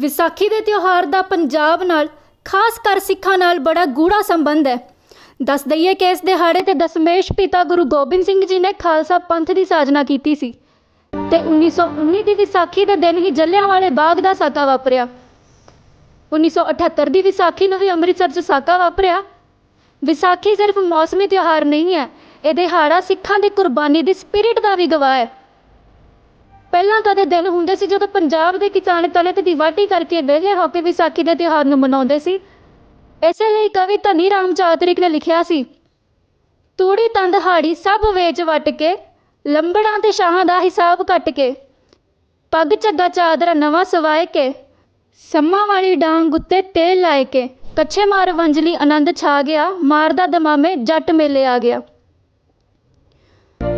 ਵਿਸਾਖੀ ਦੇ ਤਿਉਹਾਰ ਦਾ ਪੰਜਾਬ ਨਾਲ, ਖਾਸ ਕਰ ਸਿੱਖਾਂ ਨਾਲ ਬੜਾ ਗੂੜਾ ਸੰਬੰਧ ਹੈ। ਦੱਸ ਦਈਏ ਕਿ ਇਸ ਦਿਹਾੜੇ ਤੇ ਦਸਮੇਸ਼ ਪਿਤਾ ਗੁਰੂ ਗੋਬਿੰਦ ਸਿੰਘ ਜੀ ਨੇ ਖਾਲਸਾ ਪੰਥ ਦੀ ਸਾਜਨਾ ਕੀਤੀ ਸੀ ਤੇ 1919 ਦੀ ਵਿਸਾਖੀ ਦੇ ਦਿਨ ਹੀ ਜਲਿਆਂਵਾਲੇ ਬਾਗ ਦਾ ਸਾਕਾ ਵਾਪਰਿਆ। 1978 ਦੀ ਵਿਸਾਖੀ ਨੂੰ ਵੀ ਅੰਮ੍ਰਿਤਸਰ 'ਚ ਸਾਕਾ ਵਾਪਰਿਆ। ਵਿਸਾਖੀ ਸਿਰਫ ਮੌਸਮੀ ਤਿਉਹਾਰ ਨਹੀਂ ਹੈ, ਇਹ ਦਿਹਾੜਾ ਸਿੱਖਾਂ ਦੀ ਕੁਰਬਾਨੀ ਦੀ ਸਪਿਰਿਟ ਦਾ ਵੀ ਗਵਾਹ ਹੈ। ਪਹਿਲਾਂ ਕਦੇ ਦਿਨ ਹੁੰਦੇ ਸੀ ਜਦੋਂ ਪੰਜਾਬ ਦੇ ਕਿਸਾਨ ਕਣਕ ਦੀ ਵਾਢੀ ਕਰਕੇ ਵਿਹਲੇ ਹੋ ਕੇ ਵਿਸਾਖੀ ਦੇ ਤਿਉਹਾਰ ਨੂੰ ਮਨਾਉਂਦੇ ਸੀ। ਇਸੇ ਲਈ ਕਵੀ ਧਨੀ ਰਾਮ ਚਾਤਰਿਕ ਨੇ ਲਿਖਿਆ ਸੀ, ਤੂੜੀ ਤੰਦ ਹਾੜੀ ਸਭ ਵੇਚ ਵੱਟ ਕੇ, ਲੰਬੜਾਂ ਤੇ ਸ਼ਾਹਾਂ ਦਾ ਹਿਸਾਬ ਕੱਟ ਕੇ, ਪੱਗ ਝੱਗਾ ਚਾਦਰਾ ਨਵਾਂ ਸਵਾਏ ਕੇ, ਸੰਮਾਂ ਵਾਲੀ ਡਾਂਗ ਉੱਤੇ ਤੇਲ ਲਾਏ ਕੇ, ਕੱਛੇ ਮਾਰ ਵੰਜਲੀ ਆਨੰਦ ਛਾ ਗਿਆ, ਮਾਰਦਾ ਦਮਾਮੇ ਜੱਟ ਮੇਲੇ ਆ ਗਿਆ।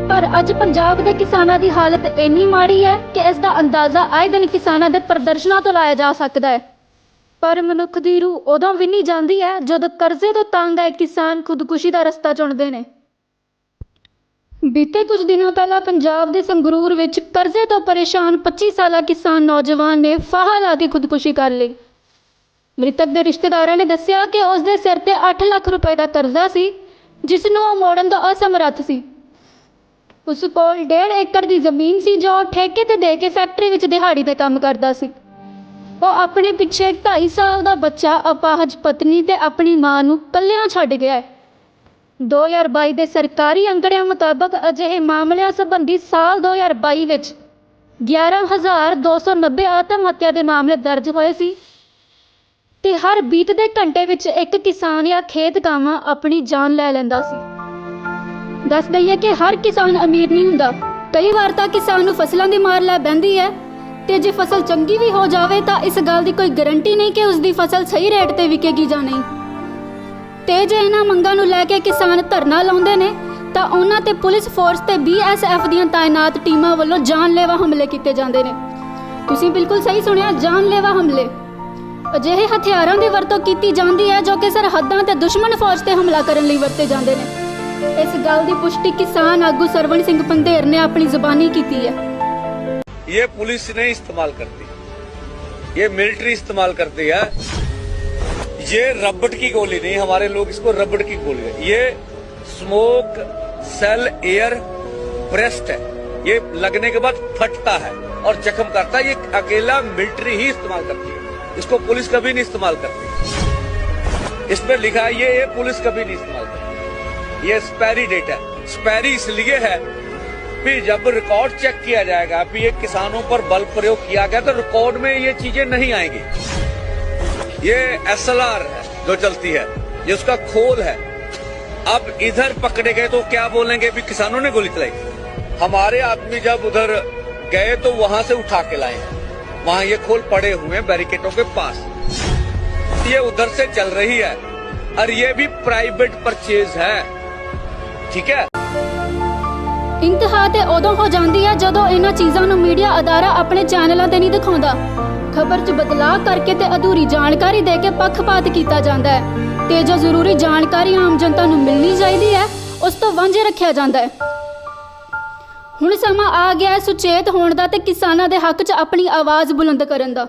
ਪਰ ਅੱਜ ਪੰਜਾਬ ਦੇ ਕਿਸਾਨਾਂ ਦੀ ਹਾਲਤ ਇੰਨੀ ਮਾੜੀ ਹੈ ਕਿ ਇਸ ਦਾ ਅੰਦਾਜ਼ਾ ਆਏ ਦਿਨ ਕਿਸਾਨਾਂ ਦੇ ਪ੍ਰਦਰਸ਼ਨਾਂ ਤੋਂ ਲਾਇਆ ਜਾ ਸਕਦਾ ਹੈ। ਪਰ ਮਨੁੱਖ ਦੀ ਰੂਹ ਉਦੋਂ ਵੀ ਨਹੀਂ ਜਾਂਦੀ ਹੈ ਜਦੋਂ ਕਰਜ਼ੇ ਤੋਂ ਤੰਗ ਆਏ ਕਿਸਾਨ ਖੁਦਕੁਸ਼ੀ ਦਾ ਰਸਤਾ ਚੁਣਦੇ ਨੇ। ਬੀਤੇ ਕੁਝ ਦਿਨਾਂ ਪਹਿਲਾਂ ਪੰਜਾਬ ਦੇ ਸੰਗਰੂਰ ਵਿੱਚ ਕਰਜ਼ੇ ਤੋਂ ਪਰੇਸ਼ਾਨ 25 ਸਾਲਾ ਕਿਸਾਨ ਨੌਜਵਾਨ ਨੇ ਫਾਹਾ ਲਾ ਕੇ ਖੁਦਕੁਸ਼ੀ ਕਰ ਲਈ। ਮ੍ਰਿਤਕ ਦੇ ਰਿਸ਼ਤੇਦਾਰਾਂ ਨੇ ਦੱਸਿਆ ਕਿ ਉਸ ਦੇ ਸਿਰ ਤੇ 8 ਲੱਖ ਰੁਪਏ ਦਾ ਕਰਜ਼ਾ ਸੀ, ਜਿਸ ਨੂੰ ਉਹ ਮੋੜਨ ਦਾ ਅਸਮਰੱਥ ਸੀ। ਉਸ ਕੋਲ ਡੇਢ ਏਕੜ ਦੀ ਜ਼ਮੀਨ ਸੀ ਜੋ ਉਹ ਠੇਕੇ ਤੇ ਦੇ ਕੇ ਫੈਕਟਰੀ ਵਿੱਚ ਦਿਹਾੜੀ ਤੇ ਕੰਮ ਕਰਦਾ ਸੀ। ਉਹ ਆਪਣੇ ਪਿੱਛੇ ਢਾਈ ਸਾਲ ਦਾ ਬੱਚਾ, ਅਪਾਹਜ ਪਤਨੀ ਤੇ ਆਪਣੀ ਮਾਂ ਨੂੰ ਇਕੱਲਿਆਂ ਛੱਡ ਗਿਆ ਹੈ। 2022 ਦੇ ਸਰਕਾਰੀ ਅੰਕੜਿਆਂ ਮੁਤਾਬਕ ਅਜਿਹੇ ਮਾਮਲਿਆਂ ਸੰਬੰਧੀ ਸਾਲ 2022 ਵਿੱਚ 11290 ਆਤਮ ਹੱਤਿਆ ਦੇ ਮਾਮਲੇ ਦਰਜ ਹੋਏ ਸੀ ਤੇ ਹਰ ਬੀਤਦੇ ਘੰਟੇ ਵਿੱਚ ਇੱਕ ਕਿਸਾਨ ਜਾਂ ਖੇਤ ਕਾਮਾ ਆਪਣੀ ਜਾਨ ਲੈ ਲੈਂਦਾ ਸੀ। ਦੱਸ ਦਈਏ ਕਿ ਹਰ ਕਿਸਾਨ ਅਮੀਰ ਨਹੀਂ ਹੁੰਦਾ। ਕਈ ਵਾਰ ਤਾਂ ਕਿਸਾਨ ਨੂੰ ਫਸਲਾਂ ਦੀ ਮਾਰ ਲੈ ਬੈਂਦੀ ਹੈ ਤੇ ਜੇ ਫਸਲ ਚੰਗੀ ਵੀ ਹੋ ਜਾਵੇ ਤਾਂ ਇਸ ਗੱਲ ਦੀ ਕੋਈ ਗਾਰੰਟੀ ਨਹੀਂ ਕਿ ਉਸ ਦੀ ਫਸਲ ਸਹੀ ਰੇਟ ਤੇ ਵਿਕੇਗੀ ਜਾਂ ਨਹੀਂ। ਤੇ ਜੇ ਇਹਨਾਂ ਮੰਗਾਂ ਨੂੰ ਲੈ ਕੇ ਕਿਸਾਨ ਧਰਨਾ ਲਾਉਂਦੇ ਨੇ, ਤਾਂ ਉਹਨਾਂ ਤੇ ਪੁਲਿਸ ਫੋਰਸ ਤੇ ਬੀਐਸਐਫ ਦੀਆਂ ਤਾਇਨਾਤ ਟੀਮਾਂ ਵੱਲੋਂ ਜਾਨਲੇਵਾ ਹਮਲੇ ਕੀਤੇ ਜਾਂਦੇ ਨੇ। ਤੁਸੀਂ ਬਿਲਕੁਲ ਸਹੀ ਸੁਣਿਆ, ਜਾਨਲੇਵਾ ਹਮਲੇ। ਅਜਿਹੇ ਹਥਿਆਰਾਂ ਦੀ ਵਰਤੋਂ ਕੀਤੀ ਜਾਂਦੀ ਹੈ ਜੋ ਕਿ ਸਰਹੱਦਾਂ ਤੇ ਦੁਸ਼ਮਣ ਫੌਜ ਤੇ ਹਮਲਾ ਕਰਨ ਲਈ ਵਰਤੇ ਜਾਂਦੇ ਨੇ। ਇਸ ਗੱਲ ਦੀ ਪੁਸ਼ਟੀ ਕਿਸਾਨ ਆਗੂ ਸਰਵਣ ਸਿੰਘ ਪੰਧੇਰ ਨੇ ਆਪਣੀ ਜ਼ੁਬਾਨੀ ਕੀਤੀ ਹੈ ये पुलिस नहीं इस्तेमाल करती ये मिलिट्री इस्तेमाल करती है ये रबड़ की गोली नहीं हमारे लोग इसको रबड़ की गोली है ये स्मोक सेल एयर ब्रेस्ट है ये लगने के बाद फटता है और जख्म करता है ये अकेला मिलिट्री ही इस्तेमाल करती है इसको पुलिस कभी नहीं इस्तेमाल करती इस पर लिखा है ये, ये पुलिस कभी नहीं इस्तेमाल करती ये स्पैरी डेट है। स्पैरी इसलिए है भी जब रिकॉर्ड चेक किया जाएगा भी ये किसानों पर बल प्रयोग किया गया तो रिकॉर्ड में ये चीज़ें नहीं आएँगी। ये एसएलआर है जो चलती है। ये उसका खोल है। अब इधर पकड़े गए तो क्या बोलेंगे? भी किसानों ने गोली चलाई। हमारे आदमी जब उधर गए तो वहाँ से उठा के लाए। वहाँ ये खोल पड़े हुए बैरिकेडों के पास। ये उधर से चल रही है। और ये भी प्राइवेट परचेज है। ਠੀਕ ਹੈ? ਇੰਤਹਾ ਤੇ ਉਦੋਂ ਹੋ ਜਾਂਦੀ ਹੈ ਜਦੋਂ ਇਹਨਾਂ ਚੀਜ਼ਾਂ ਨੂੰ ਮੀਡੀਆ ਅਦਾਰਾ ਆਪਣੇ ਚੈਨਲਾਂ ਤੇ ਨਹੀਂ ਦਿਖਾਉਂਦਾ। ਖਬਰ 'ਚ ਬਦਲਾਅ ਕਰਕੇ ਤੇ ਅਧੂਰੀ ਜਾਣਕਾਰੀ ਦੇ ਕੇ ਪੱਖਪਾਤ ਕੀਤਾ ਜਾਂਦਾ ਹੈ। ਤੇ ਜੋ ਜ਼ਰੂਰੀ ਜਾਣਕਾਰੀ ਆਮ ਜਨਤਾ ਨੂੰ ਮਿਲਣੀ ਚਾਹੀਦੀ ਹੈ, ਉਸ ਤੋਂ ਵਾਂਝੇ ਰੱਖਿਆ ਜਾਂਦਾ ਹੈ। ਹੁਣ ਸਮਾਂ ਆ ਗਿਆ ਹੈ ਸੁਚੇਤ ਹੋਣ ਦਾ ਤੇ ਕਿਸਾਨਾਂ ਦੇ ਹੱਕ 'ਚ ਆਪਣੀ ਆਵਾਜ਼ ਬੁਲੰਦ ਕਰਨ ਦਾ।